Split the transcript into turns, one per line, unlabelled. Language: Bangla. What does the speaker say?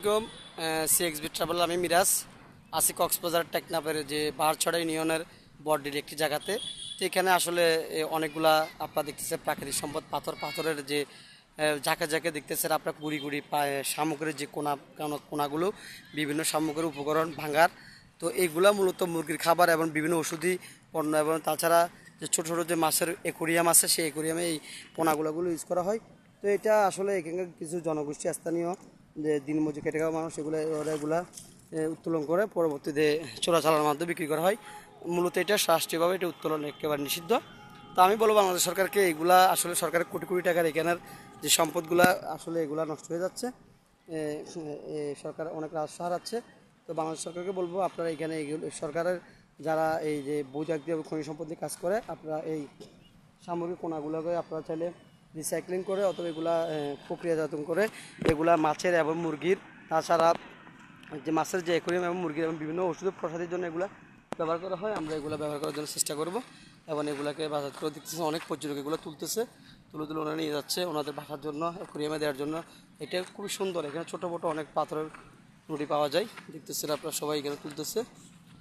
আসসালামাইকুম সিএক্সবি ট্রাভেল আমি মিরাজ। আছি কক্সবাজার টেকনাফের যে বাহারছড়া ইউনিয়নের বর্ডির একটি জায়গাতে। তো এখানে আসলে অনেকগুলা আপনারা দেখতেছে প্রাকৃতিক সম্পদ, পাথর, পাথরের যে ঝাঁকে ঝাঁকে দেখতেছেন আপনার গুড়ি গুড়ি সামগ্রীর যে কোনা- কোনাগুলো, বিভিন্ন সামগ্রীর উপকরণ ভাঙার তো এইগুলা মূলত মুরগির খাবার এবং বিভিন্ন ওষুধি পণ্য এবং তাছাড়া যে ছোটো ছোটো যে মাছের একুরিয়াম আছে, সেই একুরিয়ামে এই পোনাগুলোগুলো ইউজ করা হয়। তো এটা আসলে এখানকার কিছু জনগোষ্ঠী, স্থানীয় যে দিনমজুর খেটে খাওয়া মানুষ, এগুলো, ওরা এগুলা উত্তোলন করে, পরবর্তীতে চোরাচালার মাধ্যমে বিক্রি করা হয়। মূলত এটা রাষ্ট্রীয়ভাবে এটা উত্তোলন একেবারে নিষিদ্ধ। তো আমি বলব, বাংলাদেশ সরকারকে এগুলা আসলে, সরকারের কোটি কোটি টাকার এখানের যে সম্পদগুলা, আসলে এগুলা নষ্ট হয়ে যাচ্ছে। সরকার অনেক রাজস্ব হারাচ্ছে। তো বাংলাদেশ সরকারকে বলব, আপনারা এখানে সরকারের যারা এই যে বৈজাক দিয়ে খনিজ সম্পদ কাজ করে, আপনারা এই সামগ্রিক কোনাগুলোকে আপনারা চাইলে রিসাইক্লিং করে অথবা এগুলা প্রক্রিয়াজাতন করে এগুলা মাছের এবং মুরগির, তাছাড়া যে মাছের যে অ্যাকোরিয়াম এবং মুরগির এবং বিভিন্ন ওষুধ প্রসাদের জন্য এগুলা ব্যবহার করা হয়, আমরা এগুলো ব্যবহার করার জন্য চেষ্টা করব। এবং এগুলাকে বাজার করে দেখতেছে, অনেক পর্যটক এগুলো তুলতেছে, তুলে তুলে ওনারা নিয়ে যাচ্ছে ওনাদের বাসার জন্য, অ্যাকোরিয়ামে দেওয়ার জন্য। এটা খুবই সুন্দর, এখানে ছোটো মোটো অনেক পাথরের রুটি পাওয়া যায়, দেখতেছেন আপনারা সবাই এখানে তুলতেছে।